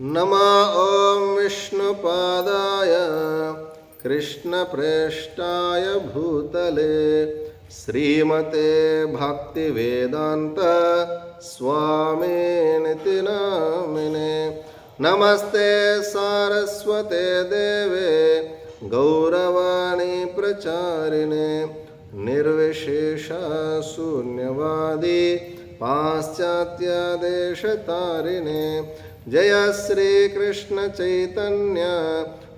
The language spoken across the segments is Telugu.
नम ॐ विष्णुपादाय कृष्णप्रेष्ठाय भूतले श्रीमते भक्तिवेदान्त स्वामिनिति नामिने नमस्ते सारस्वते देवे गौरवाणी प्रचारिणे निर्विशेषशून्यवादी पाश्चात्यदेशतारिणे जय श्रीकृष्णचैतन्य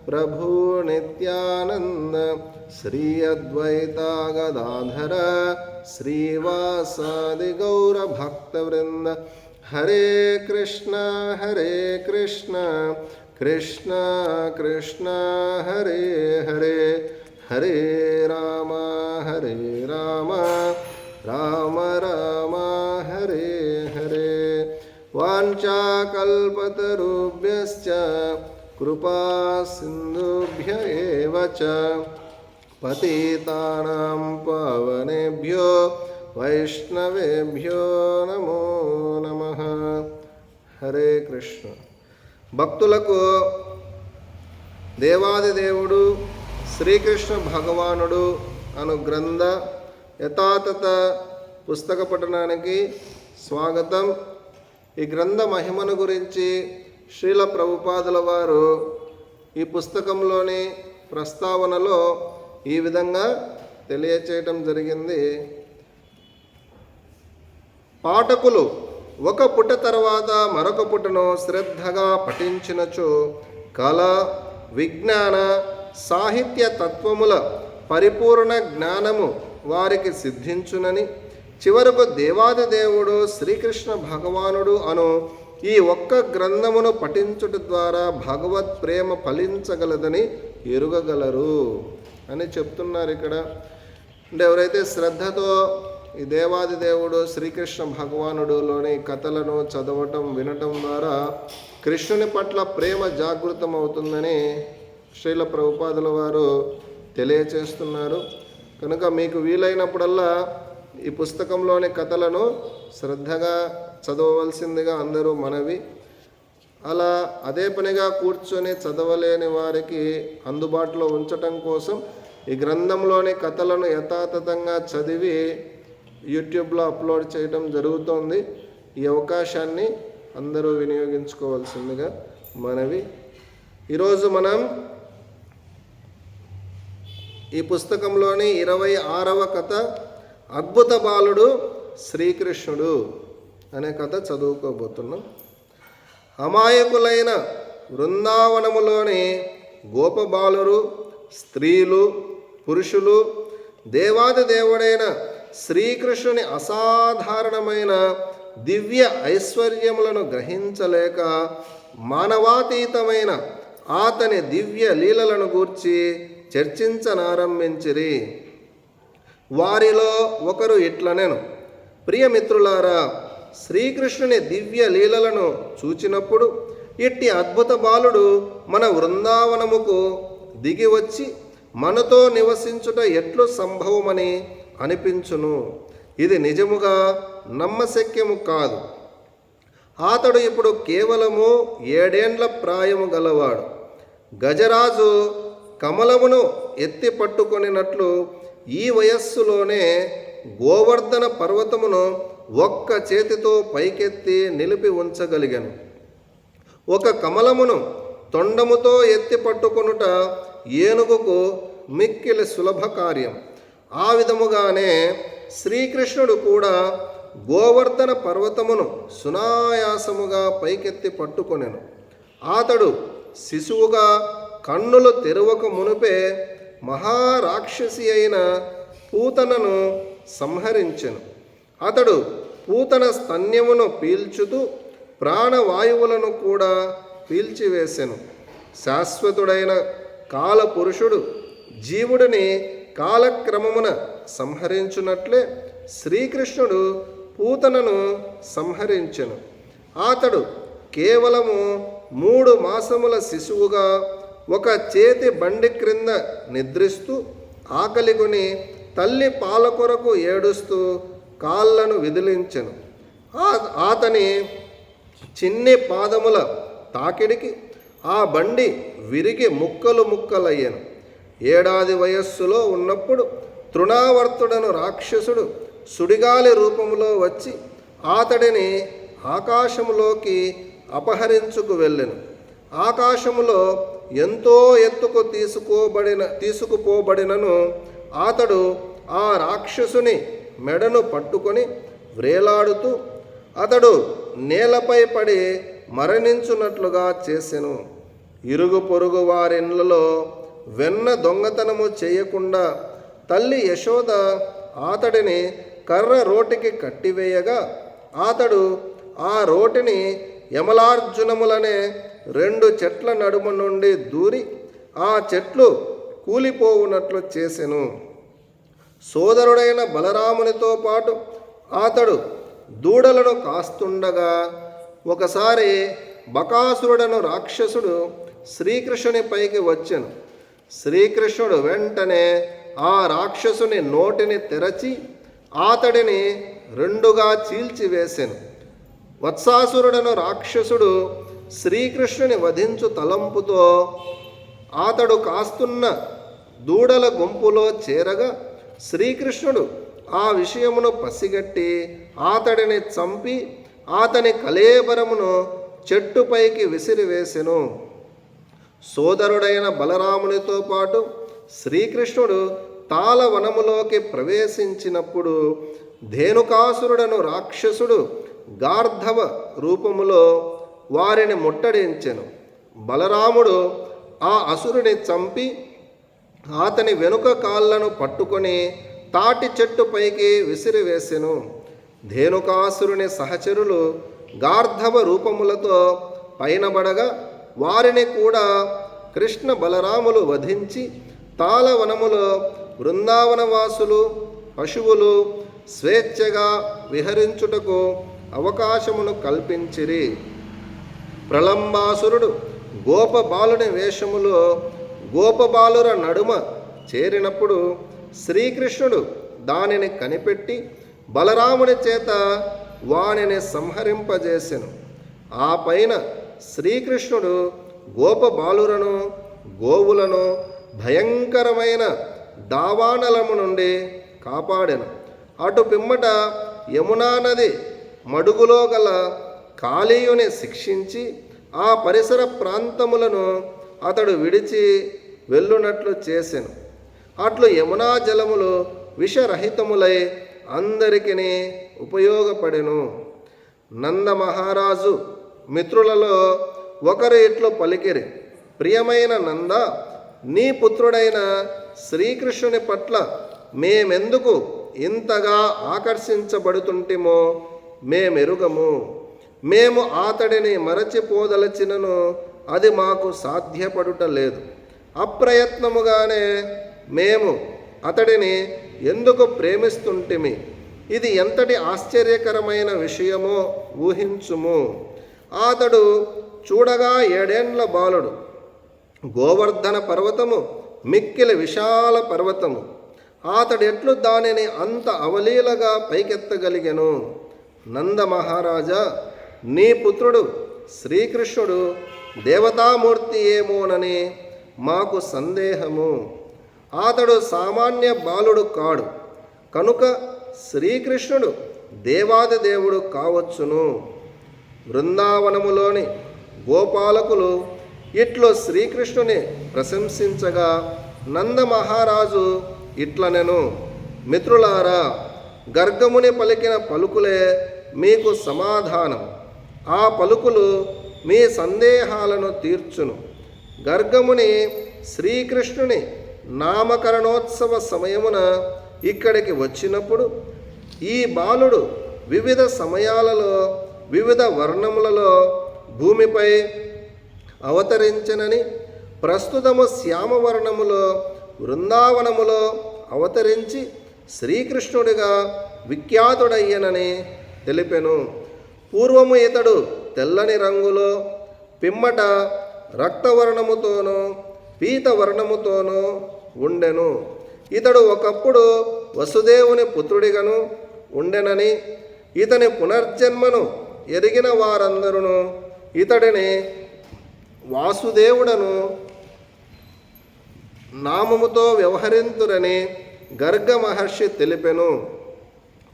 प्रभु नित्यानन्द, श्री अद्वैता गदाधर श्रीवासादिगौरभक्तवृन्द हरे कृष्ण हरे कृष्ण कृष्ण कृष्ण, हरे हरे। हरे राम हरे राम। वाञ्छाकल्पतरुभ्यश्च कृपा सिन्धुभ्य एव च पतितानां पावनेभ्यो వైష్ణవేభ్యో నమో నమ హరే కృష్ణ భక్తులకు దేవాది దేవుడు శ్రీకృష్ణ భగవానుడు అను గ్రంథ యథాతథ పుస్తక పఠనానికి స్వాగతం ఈ గ్రంథ మహిమను గురించి శ్రీల ప్రభుపాదుల వారు ఈ పుస్తకంలోని ప్రస్తావనలో ఈ విధంగా తెలియచేయటం జరిగింది. పాఠకులు ఒక పుట తర్వాత మరొక పుటను శ్రద్ధగా పఠించినచో కళ విజ్ఞాన సాహిత్య తత్వముల పరిపూర్ణ జ్ఞానము వారికి సిద్ధించునని చివరకు దేవాది దేవుడు శ్రీకృష్ణ భగవానుడు అను ఈ ఒక్క గ్రంథమును పఠించుట ద్వారా భగవత్ ప్రేమ ఫలించగలదని ఎరుగగలరు అని చెప్తున్నారు ఇక్కడ. అంటే ఎవరైతే శ్రద్ధతో ఈ దేవాది దేవుడు శ్రీకృష్ణ భగవానుడులోని కథలను చదవటం వినటం ద్వారా కృష్ణుని పట్ల ప్రేమ జాగృతం అవుతుందని శ్రీల ప్రభుపాదుల వారు తెలియచేస్తున్నారు. కనుక మీకు వీలైనప్పుడల్లా ఈ పుస్తకంలోని కథలను శ్రద్ధగా చదవవలసిందిగా అందరూ మనవి. అలా అదే పనిగా కూర్చొని చదవలేని వారికి అందుబాటులో ఉంచటం కోసం ఈ గ్రంథంలోని కథలను యథాతథంగా చదివి యూట్యూబ్లో అప్లోడ్ చేయడం జరుగుతోంది. ఈ అవకాశాన్ని అందరూ వినియోగించుకోవాల్సిందిగా మనవి. ఈరోజు మనం ఈ పుస్తకంలోని ఇరవై ఆరవ కథ అద్భుత బాలుడు శ్రీకృష్ణుడు అనే కథ చదువుకోబోతున్నాం. అమాయకులైన బృందావనములోని గోపబాలురు స్త్రీలు పురుషులు దేవాది దేవుడైన శ్రీకృష్ణుని అసాధారణమైన దివ్య ఐశ్వర్యములను గ్రహించలేక మానవాతీతమైన అతని దివ్య లీలలను గూర్చి చర్చించనారంభించిరి. వారిలో ఒకరు ఇట్లనెను. ప్రియమిత్రులారా శ్రీకృష్ణుని దివ్య లీలలను చూచినప్పుడు ఇట్టి అద్భుత బాలుడు మన వృందావనముకు దిగి వచ్చి మనతో నివసించుట ఎట్లు సంభవమని అనిపించును. ఇది నిజముగా నమ్మశక్యము కాదు. అతడు ఇప్పుడు కేవలము ఏడేండ్ల ప్రాయము గలవాడు. గజరాజు కమలమును ఎత్తి పట్టుకొనినట్లు ఈ వయస్సులోనే గోవర్ధన పర్వతమును ఒక్క చేతితో పైకెత్తి నిలిపి ఉంచగలిగాను. ఒక కమలమును తొండముతో ఎత్తి పట్టుకొనుట ఏనుగుకు మిక్కిలి సులభ కార్యం. ఆ విధముగానే శ్రీకృష్ణుడు కూడా గోవర్ధన పర్వతమును సునాయాసముగా పైకెత్తి పట్టుకొనెను. అతడు శిశువుగా కన్నులు తెరవక మునుపే మహారాక్షసి అయిన పూతనను సంహరించెను. అతడు పూతన స్తన్యమును పీల్చుతూ ప్రాణవాయువులను కూడా పీల్చివేసెను. శాశ్వతుడైన కాలపురుషుడు జీవుడిని కాలక్రమమున సంహరించున్నట్లే శ్రీకృష్ణుడు పూతనను సంహరించెను. అతడు కేవలము మూడు మాసముల శిశువుగా ఒక చేతి బండి క్రింద నిద్రిస్తూ ఆకలిగొని తల్లి పాల కొరకు ఏడుస్తూ కాళ్ళను విదిలించెను. ఆ- అతని చిన్ని పాదముల తాకిడికి ఆ బండి విరిగి ముక్కలు ముక్కలయ్యాను. ఏడాది వయస్సులో ఉన్నప్పుడు తృణావర్తుడను రాక్షసుడు సుడిగాలి రూపంలో వచ్చి అతడిని ఆకాశములోకి అపహరించుకు వెళ్ళెను. ఆకాశములో ఎంతో ఎత్తుకు తీసుకోబడిన తీసుకుపోబడినను అతడు ఆ రాక్షసుని మెడను పట్టుకొని వ్రేలాడుతూ అతడు నేలపై పడి మరణించున్నట్లుగా చేసెను. ఇరుగు పొరుగు వారిళ్ళలో వెన్న దొంగతనము చేయకుండా తల్లి యశోద అతడిని కర్ర రోటికి కట్టివేయగా అతడు ఆ రోటిని యమలార్జునములనే రెండు చెట్ల నడుమ నుండి దూరి ఆ చెట్లు కూలిపోవునట్లు చేసెను. సోదరుడైన బలరామునితో పాటు అతడు దూడలను కాస్తుండగా ఒకసారి బకాసురుడను రాక్షసుడు శ్రీకృష్ణుని పైకి వచ్చెను. శ్రీకృష్ణుడు వెంటనే ఆ రాక్షసుని నోటిని తెరచి అతడిని రెండుగా చీల్చివేశాను వత్సాసురుడను రాక్షసుడు శ్రీకృష్ణుని వధించు తలంపుతో అతడు కాస్తున్న దూడల గుంపులో చేరగా శ్రీకృష్ణుడు ఆ విషయమును పసిగట్టి అతడిని చంపి అతని కలేబరమును చెట్టుపైకి విసిరివేసెను. సోదరుడైన బలరామునితో పాటు శ్రీకృష్ణుడు తాళవనములోకి ప్రవేశించినప్పుడు ధేనుకాసురుడను రాక్షసుడు గార్ధవ రూపములో వారిని ముట్టడించెను. బలరాముడు ఆ అసురుని చంపి అతని వెనుక కాళ్ళను పట్టుకొని తాటి చెట్టు పైకి విసిరివేసెను ధేనుకాసురుని సహచరులు గార్ధవ రూపములతో పైనబడగా వారిని కూడా కృష్ణ బలరాములు వధించి తాళవనములో బృందావనవాసులు పశువులు స్వేచ్ఛగా విహరించుటకు అవకాశమును కల్పించిరి. ప్రలంబాసురుడు గోపబాలుని వేషములో గోపబాలుర నడుమ చేరినప్పుడు శ్రీకృష్ణుడు దానిని కనిపెట్టి బలరాముని చేత వానిని సంహరింపజేసెను. ఆ పైన శ్రీకృష్ణుడు గోపబాలురను గోవులను భయంకరమైన దావానలము నుండి కాపాడెను. అటు పిమ్మట యమునా నది మడుగులో గల కాళీయుని శిక్షించి ఆ పరిసర ప్రాంతములను అతడు విడిచి వెళ్ళునట్లు చేసెను. అట్లు యమునా జలములు విషరహితములై అందరికీ ఉపయోగపడెను. నంద మహారాజు మిత్రులలో ఒకరు ఇట్లు పలికిరి ప్రియమైన నంద నీ పుత్రుడైన శ్రీకృష్ణుని పట్ల మేమెందుకు ఇంతగా ఆకర్షించబడుతుంటిమో మేమెరుగము. మేము అతడిని మరచిపోదలచినను అది మాకు సాధ్యపడుట లేదు. అప్రయత్నముగానే మేము అతడిని ఎందుకు ప్రేమిస్తుంటిమి? ఇది ఎంతటి ఆశ్చర్యకరమైన విషయమో ఊహించుము. అతడు చూడగా ఏడేండ్ల బాలుడు. గోవర్ధన పర్వతము మిక్కిలి విశాల పర్వతము. అతడు ఎట్లు దానిని అంత అవలీలగా పైకెత్తగలిగెను. నంద మహారాజా నీ పుత్రుడు శ్రీకృష్ణుడు దేవతామూర్తి ఏమోనని మాకు సందేహము. అతడు సామాన్య బాలుడు కాడు కనుక శ్రీకృష్ణుడు దేవాది దేవుడు కావచ్చును. బృందావనములోని గోపాలకులు ఇట్లు శ్రీకృష్ణుని ప్రశంసించగా నంద మహారాజు ఇట్లనెను. మిత్రులారా గర్గముని పలికిన పలుకులే మీకు సమాధానం. ఆ పలుకులు మీ సందేహాలను తీర్చును. గర్గముని శ్రీకృష్ణుని నామకరణోత్సవ సమయమున ఇక్కడికి వచ్చినప్పుడు ఈ బాలుడు వివిధ సమయాలలో వివిధ వర్ణములలో భూమిపై అవతరించనని ప్రస్తుతము శ్యామవర్ణములో బృందావనములో అవతరించి శ్రీకృష్ణుడిగా విఖ్యాతుడయ్యనని తెలిపెను. పూర్వము ఇతడు తెల్లని రంగులో పిమ్మట రక్తవర్ణముతోనూ పీతవర్ణముతోనూ ఉండెను. ఇతడు ఒకప్పుడు వసుదేవుని పుత్రుడిగను ఉండెనని ఇతని పునర్జన్మను ఎరిగిన వారందరూ ఇతడిని వాసుదేవుడను నామముతో వ్యవహరింతురని గర్గ మహర్షి తెలిపెను.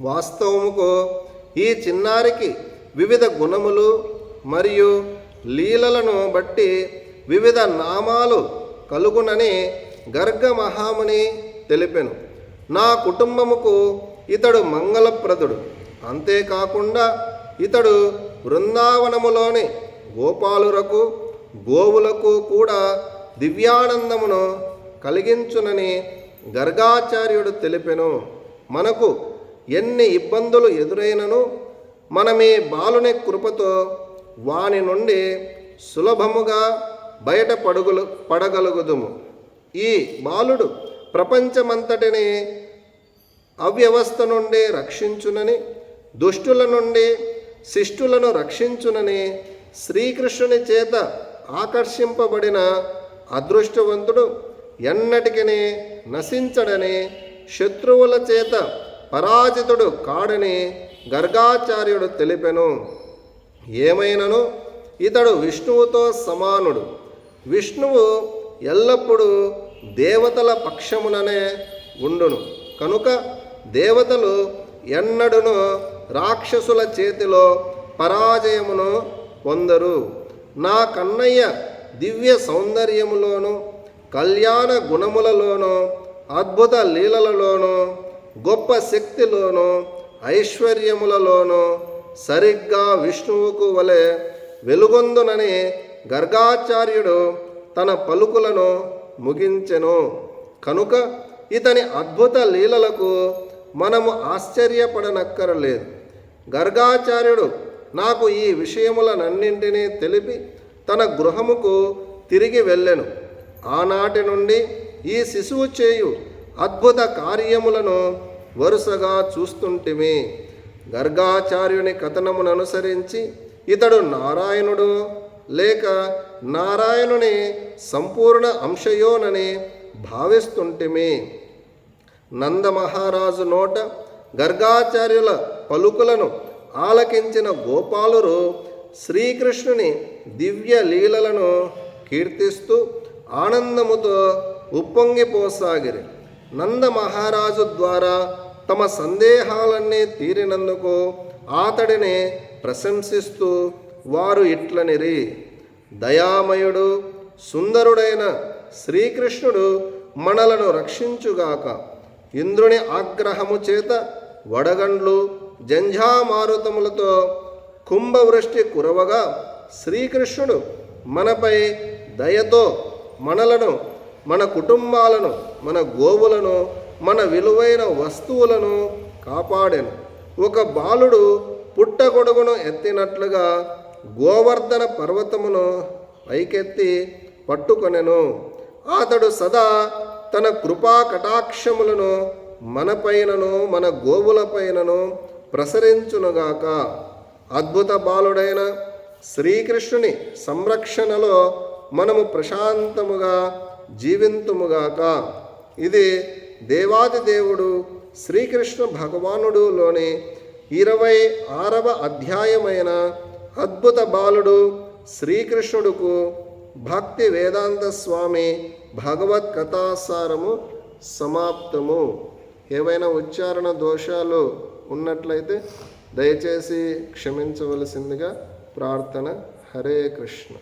వాస్తవముకు ఈ చిన్నారికి వివిధ గుణములు మరియు లీలలను బట్టి వివిధ నామాలు కలుగునని గర్గ మహాముని తెలిపెను. నా కుటుంబముకు ఇతడు మంగళప్రదుడు. అంతేకాకుండా ఇతడు బృందావనములోని గోపాలురకు గోవులకు కూడా దివ్యానందమును కలిగించునని గర్గాచార్యుడు తెలిపెను. మనకు ఎన్ని ఇబ్బందులు ఎదురైనను మనమే బాలుని కృపతో వాని నుండి సులభముగా బయట పడుగులు పడగలుగుదుము. ఈ బాలుడు ప్రపంచమంతటిని అవ్యవస్థ నుండి రక్షించునని దుష్టుల నుండి శిష్టులను రక్షించునని శ్రీకృష్ణుని చేత ఆకర్షింపబడిన అదృష్టవంతుడు ఎన్నటికీ నశించడని శత్రువుల చేత పరాజితుడు కాడని గర్గాచార్యుడు తెలిపెను. ఏమైనను? ఇతడు విష్ణువుతో సమానుడు. విష్ణువు ఎల్లప్పుడూ దేవతల పక్షముననే ఉండును. కనుక దేవతలు ఎన్నడును రాక్షసుల చేతిలో పరాజయమును పొందరు. నా కన్నయ్య దివ్య సౌందర్యములోను కళ్యాణ గుణములలోను అద్భుత లీలలలోను గొప్ప శక్తిలోనూ ఐశ్వర్యములలోనూ సరిగ్గా విష్ణువుకు వలె వెలుగొందునని గర్గాచార్యుడు తన పలుకులను ముగించెను. కనుక ఇతని అద్భుత లీలలకు మనము ఆశ్చర్యపడనక్కరలేదు. గర్గాచార్యుడు నాకు ఈ విషయములనన్నింటినీ తెలిపి తన గృహముకు తిరిగి వెళ్ళెను. ఆనాటి నుండి ఈ శిశువు చేయు అద్భుత కార్యములను వరుసగా చూస్తుంటిమి. గర్గాచార్యుని కథనమును అనుసరించి ఇతడు నారాయణుడు లేక నారాయణుని సంపూర్ణ అంశయోనని భావిస్తుంటిమి. నందమహారాజు నోట గర్గాచార్యుల పలుకులను ఆలకించిన గోపాలురు శ్రీకృష్ణుని దివ్య లీలలను కీర్తిస్తూ ఆనందముతో ఉప్పొంగిపోసాగిరి. నంద మహారాజు ద్వారా తమ సందేహాలన్నీ తీరినందుకు అతడిని ప్రశంసిస్తూ వారు ఇట్లనిరి. దయామయుడు సుందరుడైన శ్రీకృష్ణుడు మనలను రక్షించుగాక ఇంద్రుని ఆగ్రహము చేత వడగండ్లు జంఝామారుతములతో కుంభవృష్టి కురవగా శ్రీకృష్ణుడు మనపై దయతో మనలను మన కుటుంబాలను మన గోవులను మన విలువైన వస్తువులను కాపాడెను. ఒక బాలుడు పుట్టగొడుగును ఎత్తినట్లుగా గోవర్ధన పర్వతమును పైకెత్తి పట్టుకొనెను. అతడు సదా తన కృపా కటాక్షములను మనపైనను మన గోవులపైనను ప్రసరించునుగాక. అద్భుత బాలుడైన శ్రీకృష్ణుని సంరక్షణలో మనము ప్రశాంతముగా జీవింతుముగాక. ఇది దేవాది దేవుడు శ్రీకృష్ణ భగవానుడులోని ఇరవై ఆరవ అధ్యాయమైన అద్భుత బాలుడు శ్రీకృష్ణుడుకు భక్తి వేదాంత స్వామి భగవత్ కథాసారము సమాప్తము. ఏవైనా ఉచ్చారణ దోషాలు ఉన్నట్లయితే దయచేసి క్షమించవలసిందిగా ప్రార్థన. హరే కృష్ణ.